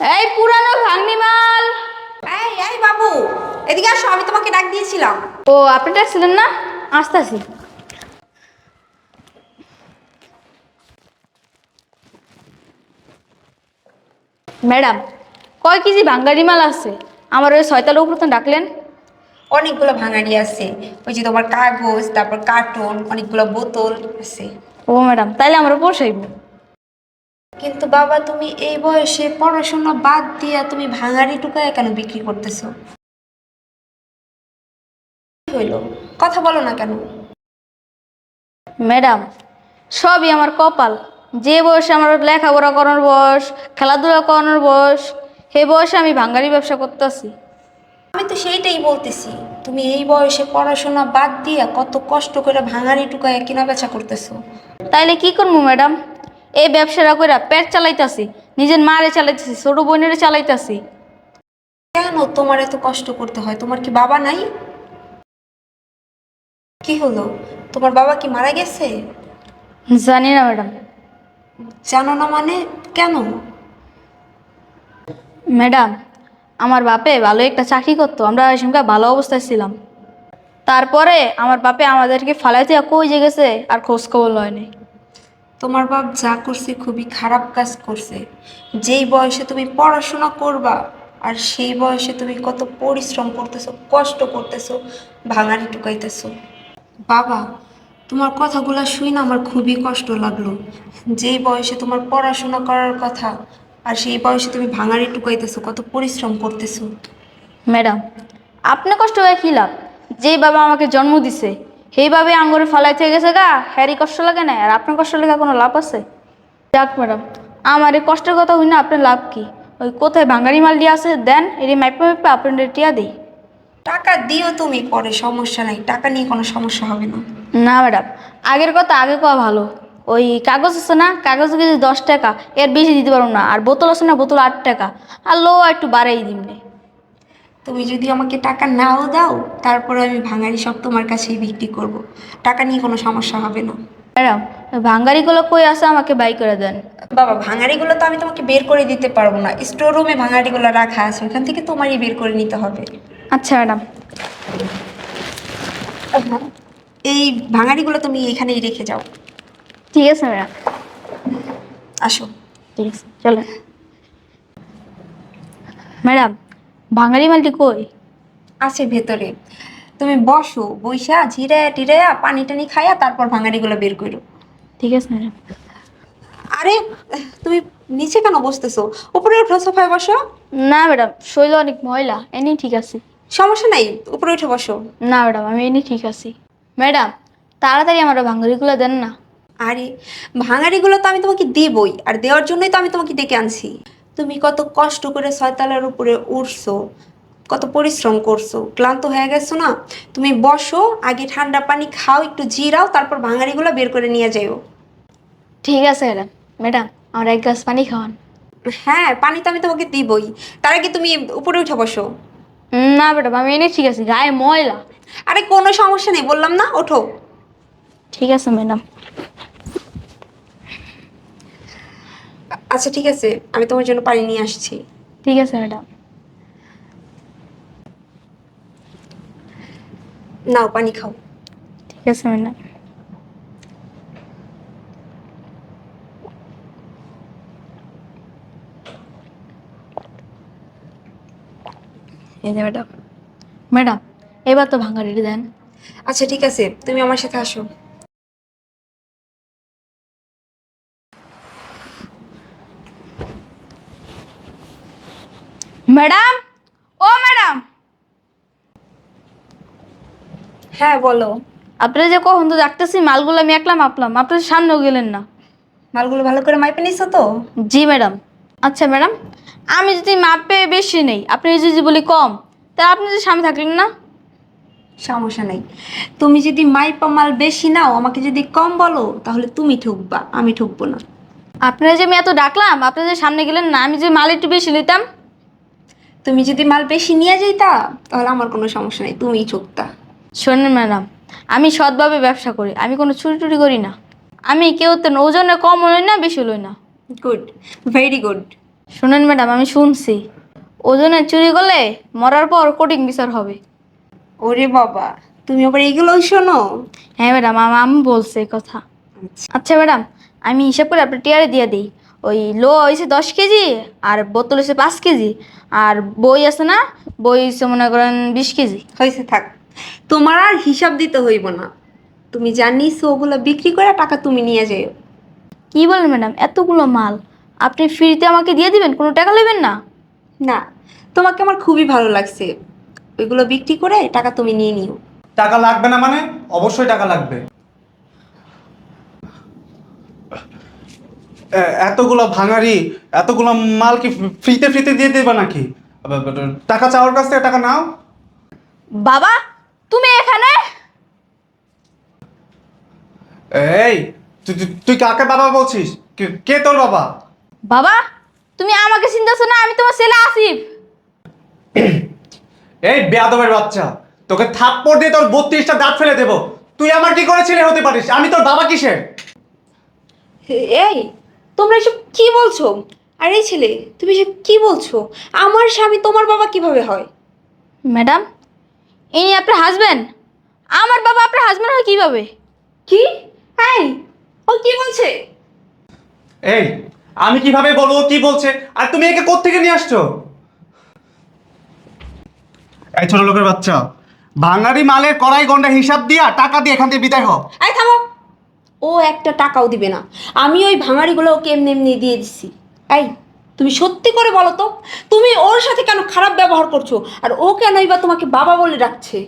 এই পুরানো ভাঙনি মাল। এই এই বাবু এদিকে আসো আমি তোমাকে ডাক দিয়েছিলাম। ও আপনি ডাকছিলেন না? আসতেছি। ম্যাডাম কয় কেজি ভাঙ্গারি মাল আছে? আমার ওই ছয়তালের উপর তো ডাকলেন। অনেকগুলো ভাঙাড়ি আছে। ওই যে তোমার কাগজ তারপর কার্টুন অনেকগুলো বোতল আছে। ও ম্যাডাম তাইলে আমার পোষাইব কিন্তু বাবা তুমি এই বয়সে পড়াশোনা বাদ দিয়া তুমি ভাঙারি টুকায় কেন বিক্রি করতেছো? হইল? কথা বলো না কেন? ম্যাডাম সবই আমার কপাল। যে বয়সে আমার লেখাপড়া করানোর বয়স খেলাধুলা করানোর বয়স সেই বয়সে আমি ভাঙ্গারি ব্যবসা করতেছি। আমি তো সেইটাই বলতেছি। তুমি এই বয়সে পড়াশোনা বাদ দিয়া কত কষ্ট করে ভাঙাড়ি টুকায় কেনা বেচা করতেছো। তাইলে কি করব ম্যাডাম? এই ব্যবসাটা করে পেট চালাইতাছি নিজের মারে চালাইতেছি ছোট বোনের চালাইতাছি। কেন তোমার এত কষ্ট করতে হয়? তোমার কি বাবা নাই? কি হলো? তোমার বাবা কি মারা গেছে? জানি না ম্যাডাম। জানো না মানে? কেন? ম্যাডাম আমার বাপে ভালো একটা চাকরি করতো আমরা ওই সময় ভালো অবস্থায় ছিলাম। তারপরে আমার বাপে আমাদেরকে ফালাইতে কই যে গেছে আর খোঁজ খবর লয়নি তোমার বাপ যা করছে খুবই খারাপ কাজ করছে। যেই বয়সে তুমি পড়াশোনা করবা আর সেই বয়সে তুমি কত পরিশ্রম করতেছো, কষ্ট করতেছো ভাঙাড়ি টুকাইতেছো। বাবা, তোমার কথাগুলো শুই না আমার খুবই কষ্ট লাগল। যেই বয়সে তোমার পড়াশোনা করার কথা আর সেই বয়সে তুমি ভাঙাড়ি টুকাইতেছো, কত পরিশ্রম করতেছো। ম্যাডাম, আপনি কষ্ট হয়ে কী লাভ? যেই বাবা আমাকে জন্ম দিছে সেইভাবে আঙ্গুরে ফালাইতে গেছে গা। হ্যারি কষ্ট লাগে না? আর আপনার কষ্ট লেখা কোনো লাভ আছে? যাক ম্যাডাম। আমার এই কষ্টের কথা হই না আপনার লাভ কি? ওই কোথায় ভাঙ্গারি মাল দিয়ে আছে দেন এটি মাইপে মাইপে আপনাদের টিয়া দিই। টাকা দিও তুমি পরে সমস্যা নাই। টাকা নিয়ে কোনো সমস্যা হবে না। না ম্যাডাম আগের কথা আগে কওয়া ভালো। ওই কাগজ আছে না কাগজ কেজি দশ টাকা এর বেশি দিতে পারব না। আর বোতল আছে না বোতল আট টাকা। আর লো একটু বাড়াই দিমনে। তুমি যদি আমাকে টাকা নাও দাও তারপরে আমি ভাঙাড়ি সব তোমার কাছেই বিক্রি করব। টাকা নিয়ে কোনো সমস্যা হবে না। ম্যাডাম ওই ভাঙ্গারিগুলো কই আছে আমাকে বাই করে দেন। বাবা ভাঙাড়িগুলো তো আমি তোমাকে বের করে দিতে পারব না। স্টোর রুমে ভাঙাড়িগুলো রাখা আছে ওখান থেকে তোমারই বের করে নিতে হবে। আচ্ছা ম্যাডাম। এই ভাঙাড়িগুলো তুমি এখানেই রেখে যাও। ঠিক আছে ম্যাডাম। আসো। ঠিক আছে চলো। ম্যাডাম ভাঙ্গারি মালটি কই? আছে ভেতরে। তুমি বসো বইসা জিরে টিরে পানি টানি খাইয়া তারপর ভাঙাড়িগুলো বের করো। ঠিক আছে ম্যাডাম। আরে তুমি নিচে কেন বসতেছো? উপরে উঠো সোফায় বসো। না ম্যাডাম শৈল অনেক ময়লা এনি ঠিক আছে। সমস্যা নাই উপরে উঠে বসো। না ম্যাডাম আমি এনি ঠিক আছি। ম্যাডাম তাড়াতাড়ি আমার ভাঙ্গারিগুলো দেন না। আরে ভাঙাড়িগুলো তো আমি তোমাকে দিবই আর দেওয়ার জন্যই তো আমি তোমাকে ডেকে আনছি। তুমি কত কষ্ট করে ছয়তলার উপরে উঠছো কত পরিশ্রম করছ ক্লান্ত হয়ে গেছো না? তুমি বসো আগে ঠান্ডা পানি খাও একটু জিরাও তারপর ভাঙাড়িগুলো বের করে নিয়ে যাও ঠিক আছে ম্যাডাম। ম্যাডাম আমার এক গ্লাস পানি খাওয়ান। হ্যাঁ পানি তো আমি তোমাকে দিবই। তার আগে তুমি উপরে উঠে বসো। না ম্যাডাম আমি এনে ঠিক আছে গায়ে ময়লা। আরে কোনো সমস্যা নেই বললাম না ওঠো। ঠিক আছে ম্যাডাম। আচ্ছা ঠিক আছে আমি তোমার জন্য পানি নিয়ে আসছি। ঠিক আছে ম্যাডাম। নাও পানি খাও। ঠিক আছে ম্যাডাম। এই যে ম্যাডাম। ম্যাডাম এবার তো ভাঙাড়ি দেন। আচ্ছা ঠিক আছে তুমি আমার সাথে আসো। ম্যাডাম ও ম্যাডাম হ্যাঁ বলো। আপনারা যে কখন তো ডাকতেছি মালগুলো আমি একলা মাপলাম আপনার সামনেও গেলেন না। মালগুলো ভালো করে মাইপে নিছো তো? জি ম্যাডাম আচ্ছা ম্যাডাম আমি যদি মাপে বেশি নেই আপনি যদি বলি কম তা আপনি যদি সামনে থাকলেন না? সমস্যা নেই। তুমি যদি মাইপা মাল বেশি নাও আমাকে যদি কম বলো তাহলে তুমি ঠকবা আমি ঠকবো না। আপনারা যে আমি এত ডাকলাম আপনারা যে সামনে গেলেন না আমি যে মাল একটু বেশি নিতাম তুমি যদি মাল বেশি নিয়ে যাইতা তাহলে আমার কোনো সমস্যা নেই তুমিই ঠকতা শোনেন ম্যাডাম আমি সৎভাবে ব্যবসা করি আমি কোনো চুরি টুরি করি না। আমি কেউ তো ওজনে কম লই না বেশি লই না। গুড ভেরি গুড শোনেন ম্যাডাম আমি শুনছি। ওজনে চুরি করলে মরার পর কোটিং বিচার হবে। ওরে বাবা তুমি আবার এগুলোই শোনো? হ্যাঁ ম্যাডাম আমার আম্মু বলছে কথা। আচ্ছা ম্যাডাম আমি হিসাব করে আপনার টিয়ারে দিয়ে দিই। ওই লো হয়েছে দশ কেজি আর বোতল হয়েছে পাঁচ কেজি। আর বই আছে না বই হয়েছে মনে করেন বিশ কেজি। হয়েছে থাক। তোমার আর হিসাব দিতে হইব না। তুমি জানিস ওগুলো বিক্রি করে টাকা তুমি নিয়ে যাও কি বলেন ম্যাডাম এতগুলো মাল আপনি ফ্রিতে আমাকে দিয়ে দিবেন? কোনো টাকা নেবেন না? না তোমাকে আমার খুবই ভালো লাগছে। ওইগুলো বিক্রি করে টাকা তুমি নিয়ে নিও। টাকা লাগবে না মানে? অবশ্যই টাকা লাগবে। এতগুলো ভাঙারি এতগুলো মাল কি ফ্রিতে ফ্রিতে দিয়ে দেবে নাকি? টাকা চাওয়ার কাছ থেকে টাকা নাও। বাবা তুমি এখানে? এই তুই কাকে বাবা বলছিস? কে- কে তোর বাবা? বাবা তুমি আমাকে চিন্তাছো না আমি তোমার ছেলে আসিফ। এই বেয়াদবের বাচ্চা তোকে থাপ্পড় দিয়ে তোর বত্রিশটা দাঁত ফেলে দেবো। তুই আমার কি করে ছেলে হতে পারিস? আমি তোর বাবা কিসের? এই তোমরা এসব কি বলছো? আর এই ছেলে তুমি এসব কি বলছো? আমার স্বামী তোমার বাবা কীভাবে হয়? ম্যাডাম ইনি আপনার হাজবেন্ড আমার বাবা আপনার হাজবেন্ড হয় কীভাবে? কি? এই ও কি বলছে? এই আমি কীভাবে বলব ও কি বলছে? আর তুমি একে কোত্থেকে নিয়ে আসছো? এই ছোট লোকের বাচ্চা ভাঙারি মালের কড়াই গন্ডা হিসাব দিয়া টাকা দিয়ে এখান থেকে বিদায় হ এই থামো। ও একটা টাকাও দিবে না। আমি ওই ভাঙাড়িগুলো ওকে এমনি এমনি দিয়ে দিচ্ছি এই তুমি সত্যি করে বলো তো তুমি ওর সাথে কেন খারাপ ব্যবহার করছ? আর ও কেনই বা তোমাকে বাবা বলে ডাকছে?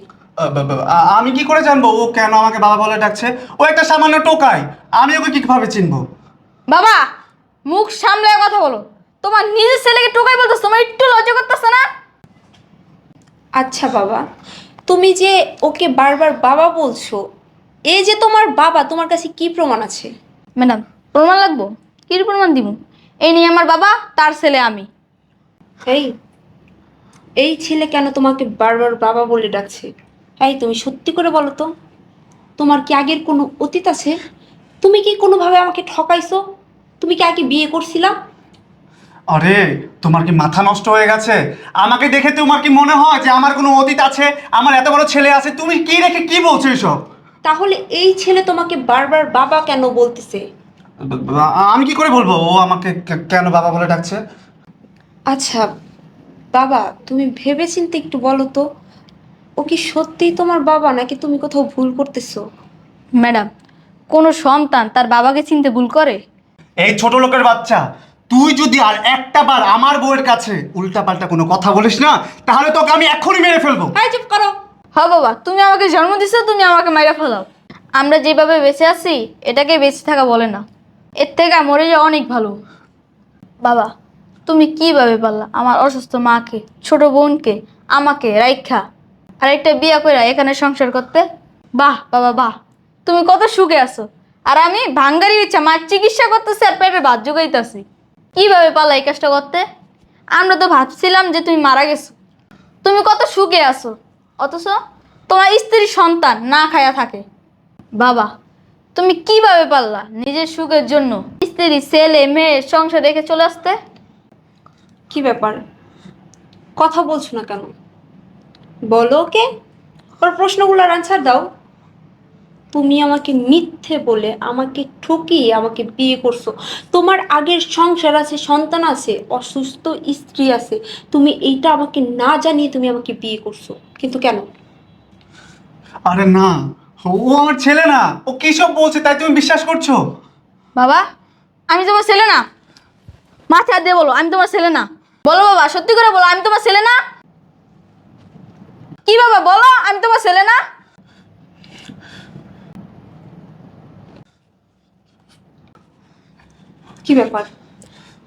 আমি কি করে জানব ও কেন আমাকে বাবা বলে ডাকছে? ও একটা সামান্য টোকাই আমি ওকে কীভাবে চিনবো? বাবা মুখ সামলে কথা বলো। তোমার নিজের ছেলেকে টোকাই বলতেছো তোমার একটু লজ্জা করতেছে না? আচ্ছা বাবা তুমি যে ওকে বারবার বাবা বলছো এই যে তোমার বাবা তোমার কাছে কি প্রমাণ আছে? ম্যাডাম প্রমাণ লাগবো? কি প্রমাণ দিব? এই নিয়ে আমার বাবা তার ছেলে আমি। এই এই ছেলে কেন তোমাকে বারবার বাবা বলে ডাকছে? এই তুমি সত্যি করে বলো তো তোমার কি আগের কোনো অতীত আছে? তুমি কি কোনোভাবে আমাকে ঠকাইছো? তুমি কি আগে বিয়ে করছিলা? আরে তোমার কি মাথা নষ্ট হয়ে গেছে? আমাকে দেখে তোমার কি মনে হয় যে আমার কোনো অতীত আছে? আমার এত বড় ছেলে আছে তুমি কি রেখে কি বলছো এসব? তাহলে এই ছেলে তোমাকে বারবার বাবা কেন বলতেছে? আমি কি করে বলব? ও আমাকে কেন বাবা বলে ডাকছে? আচ্ছা বাবা তুমি ভেবেচিন্তে একটু বলো তো। ও কি সত্যিই তোমার বাবা নাকি তুমি কোথাও ভুল করতেছো? ম্যাডাম কোনো সন্তান তার বাবাকে চিনতে ভুল করে? এই ছোট লোকের বাচ্চা তুই যদি আর একটা বার আমার বউয়ের কাছে উল্টা পাল্টা কোনো কথা বলিস না তাহলে তোকে আমি এখনই মেরে ফেলব। চুপ করো! হ বাবা, তুমি আমাকে জন্ম দিছো, তুমি আমাকে মাইরা ফেলাও। আমরা যেভাবে বেঁচে আছি, এটাকে বেঁচে থাকা বলে না। এর থেকে মরে যাওয়া অনেক ভালো। বাবা, তুমি কীভাবে পারলা আমার অসুস্থ মাকে, ছোট বোনকে, আমাকে রাইখা? আর একটা বিয়া কইরা এখানে সংসার করতে? বাহ, বাবা, বাহ। তুমি কত সুখে আছো। আর আমি ভাঙ্গারি ইচ্ছা মার চিকিৎসা করতেছি আর পেটে ভাত জোগাইতেছি। কীভাবে পারলা এই কাজটা করতে? আমরা তো ভাবছিলাম যে তুমি মারা গেছো। তুমি কত সুখে আছো। অথচ তোমার স্ত্রীর সন্তান না খায়া থাকে। বাবা, তুমি কীভাবে পারলা নিজের সুখের জন্য স্ত্রী, ছেলে, মেয়ে সংসার রেখে চলে আসতে? কি ব্যাপার? কথা বলছো না কেন? বলো ওকে। ওর প্রশ্নগুলোর আনসার দাও। তুমি আমাকে মিথ্যে বলে আমাকে ঠকিয়ে আমাকে বিয়ে করছ। তোমার আগের সংসার আছে সন্তান আছে অসুস্থ স্ত্রী আছে। তুমি এইটা আমাকে না জানিয়ে তুমি আমাকে বিয়ে করছ। কিন্তু কেন? আরে না ও আমার ছেলে না। ও কি সব বলছে তাই তুমি বিশ্বাস করছ? বাবা আমি তোমার ছেলে না। মাথা দিয়ে বলো আমি তোমার ছেলে না। বলো বাবা সত্যি করে বলো আমি তোমার ছেলে না? কি বাবা বলো আমি তোমার ছেলে না? কি ব্যাপার?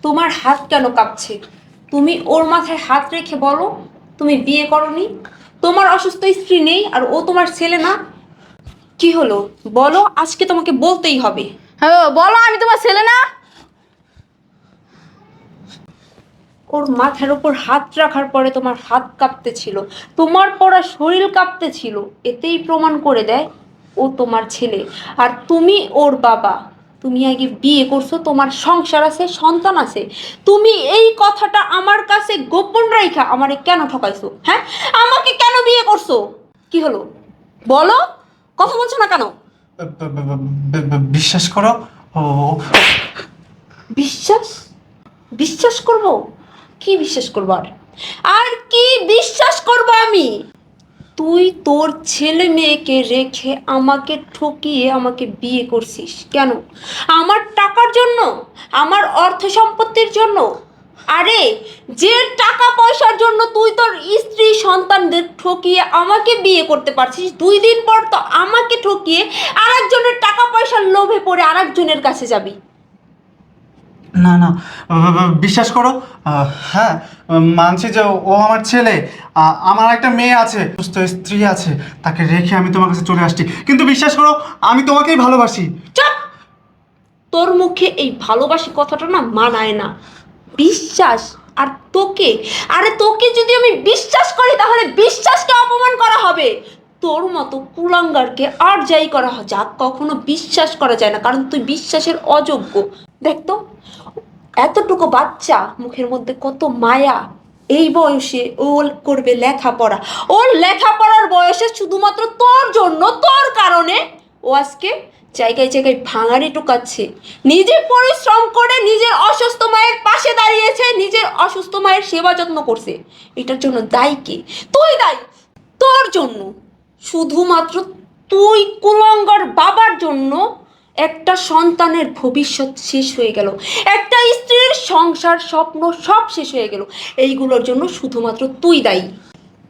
তোমার হাত কেন কাঁপছে? তুমি ওর মাথায় হাত রেখে বলো তুমি বিয়ে করনি। তোমার অসুস্থ স্ত্রী নেই আর ও তোমার ছেলে না। কি হলো? বলো আজকে তোমাকে বলতেই হবে। হ্যাঁ বলো আমি তোমার ছেলে না। ওর মাথার উপর হাত রাখার পরে তোমার হাত কাঁপতেছিল। তোমার পড়া শরীর কাঁপতেছিল। এতেই প্রমাণ করে দেয় ও তোমার ছেলে। আর তুমি ওর বাবা। তুমি আগে বিয়ে করছ তোমার সংসার আছে সন্তান আছে। তুমি এই কথাটা আমার কাছে গোপন রাইখা আমারে কেন ঠকাইছো হ্যাঁ? আমাকে কেন বিয়ে করছ? কি হলো? বলো কথা বলছো না কেন? বিশ্বাস করো ও। বিশ্বাস? বিশ্বাস করব? কি বিশ্বাস করব আর? আর কি বিশ্বাস করব আমি? তুই তোর ছেলে মেয়েকে রেখে আমাকে ঠকিয়ে আমাকে বিয়ে করছিস? কেন? আমার টাকার জন্য? আমার অর্থ সম্পত্তির জন্য? আরে, যে টাকা পয়সার জন্য তুই তোর স্ত্রী সন্তানদের ঠকিয়ে আমাকে বিয়ে করতে পারছিস, দুই দিন পর তো আমাকে ঠকিয়ে আরেকজনের টাকা পয়সার লোভে পড়ে আরেকজনের কাছে যাবি। না না। বিশ্বাস করো হ্যাঁ মানছি যে ও আমার ছেলে আমার একটা মেয়ে আছে, সুস্থ স্ত্রী আছে, তাকে রেখে আমি তোমার কাছে চলে আসছি। কিন্তু বিশ্বাস করো, আমি তোমাকেই ভালোবাসি। চুপ! তোর মুখে এই ভালোবাসি কথাটা না মানায় না। বিশ্বাস, আর তোকে, আরে তোকে যদি আমি বিশ্বাস করি, তাহলে বিশ্বাসকে অপমান করা হবে। তোর মতো কুলাঙ্গারকে আর যাই করা যাক, কখনো বিশ্বাস করা যায় না, কারণ তুই বিশ্বাসের অযোগ্য। দেখ তো, এতটুকু বাচ্চা মুখের মধ্যে কত মায়া। এই বয়সে ও করবে লেখাপড়া। ওর লেখাপড়ার বয়সে শুধুমাত্র তোর জন্য, তোর কারণে ও আজকে জায়গায় জায়গায় ভাঙাড়ি টুকাচ্ছে নিজে পরিশ্রম করে নিজের অসুস্থ মায়ের পাশে দাঁড়িয়েছে, নিজের অসুস্থ মায়ের সেবা যত্ন করছে। এটার জন্য দায়ী কে? তুই দায়ী, তোর জন্য। শুধুমাত্র তুই কুলঙ্গার বাবার জন্য একটা সন্তানের ভবিষ্যৎ শেষ হয়ে গেল। একটা স্ত্রীর সংসার, স্বপ্ন সব শেষ হয়ে গেল। এইগুলোর জন্য শুধুমাত্র তুই দায়ী।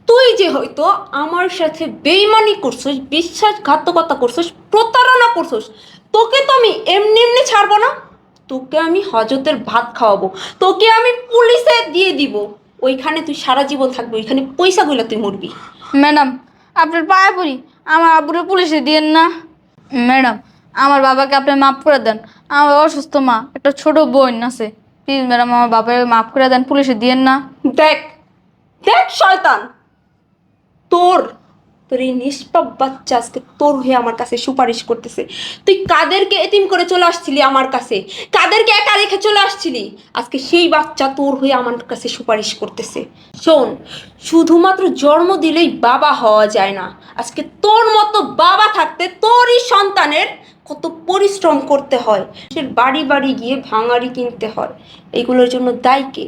তুই যে হয়তো আমার সাথে বেইমানি করছিস, বিশ্বাসঘাতকতা করছিস, প্রতারণা করছিস, তোকে তো আমি এমনি এমনি ছাড়বো না। তোকে আমি হজতের ভাত খাওয়াবো। তোকে আমি পুলিশে দিয়ে দিব। ওইখানে তুই সারা জীবন থাকবি, ওইখানে পয়সাগুলো তুই মরবি। ম্যাডাম, আপনার পায়ে পড়ি। আমার আব্বুরে পুলিশে দিয়েন না। ম্যাডাম আমার বাবাকে আপনি মাফ করে দেন। আমার অসুস্থ মা, একটা ছোট বোন আছে। প্লিজ ম্যাডাম, আমার বাবাকে মাফ করে দেন, পুলিশে দিয়েন না। দেখ দেখ, শয়তান। তোর তোর এই নিষ্পাপ বাচ্চা আজকে তোর হয়ে আমার কাছে সুপারিশ করতেছে। তুই কাদেরকে এতিম করে চলে আসছিলি আমার কাছে? কাদেরকে একা রেখে চলে আসছিলি? আজকে সেই বাচ্চা তোর হয়ে আমার কাছে সুপারিশ করতেছে। শোন, শুধুমাত্র জন্ম দিলেই বাবা হওয়া যায় না। আজকে তোর মতো বাবা থাকতে তোরই সন্তানের কত পরিশ্রম করতে হয়। সে বাড়ি বাড়ি গিয়ে ভাঙাড়ি কিনতে হয়। এইগুলোর জন্য দায়ী কে?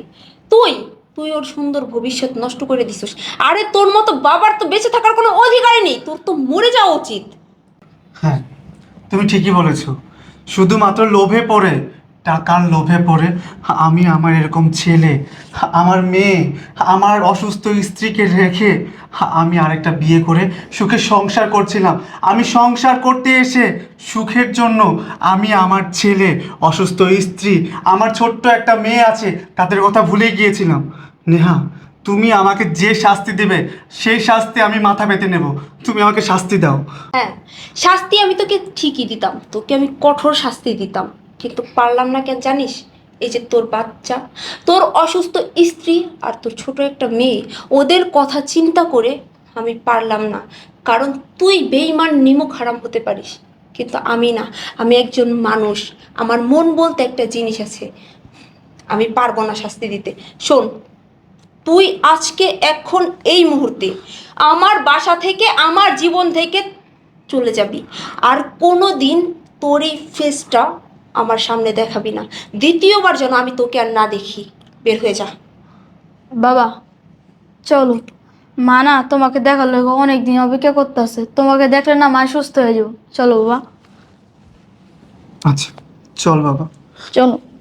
তুই তুই ওর সুন্দর ভবিষ্যৎ নষ্ট করে দিছিস। আরে তোর মতো বাবার তো বেঁচে থাকার কোনো অধিকারই নেই। তোর তো মরে যাওয়া উচিত। হ্যাঁ তুমি ঠিকই বলেছ। শুধুমাত্র লোভে পড়ে টাকার লোভে পড়ে আমি আমার এরকম ছেলে, আমার মেয়ে, আমার অসুস্থ স্ত্রীকে রেখে আমি আরেকটা বিয়ে করে সুখে সংসার করছিলাম। আমি সংসার করতে এসে সুখের জন্য আমি আমার ছেলে, অসুস্থ স্ত্রী, আমার ছোট্ট একটা মেয়ে আছে, তাদের কথা ভুলে গিয়েছিলাম। নেহা, তুমি আমাকে যে শাস্তি দেবে, সেই শাস্তি আমি মাথা পেতে নেব। তুমি আমাকে শাস্তি দাও। হ্যাঁ শাস্তি আমি তোকে ঠিকই দিতাম। তোকে আমি কঠোর শাস্তি দিতাম। কিন্তু পারলাম না কেন জানিস? এই যে তোর বাচ্চা, তোর অসুস্থ স্ত্রী আর তোর ছোট একটা মেয়ে, ওদের কথা চিন্তা করে আমি পারলাম না। কারণ তুই বেইমান নিমক হারাম হতে পারিস। কিন্তু আমি না, আমি একজন মানুষ। আমার মন বলতে একটা জিনিস আছে। আমি পারব না শাস্তি দিতে। শোন, তুই আজকে, এখন, এই মুহূর্তে আমার বাসা থেকে, আমার জীবন থেকে চলে যাবি। আর কোনো দিন তোর এই ফেসটা আমার সামনে দেখাবি না। দ্বিতীয়বার যেন আমি তোকে আর না দেখি। বের হয়ে যা। বাবা চলো। মা না তোমাকে দেখার লোক অনেকদিন অপেক্ষা করতেছে। তোমাকে দেখলে না মা সুস্থ হয়ে যাব। চলো বাবা। আচ্ছা চল বাবা। চলো।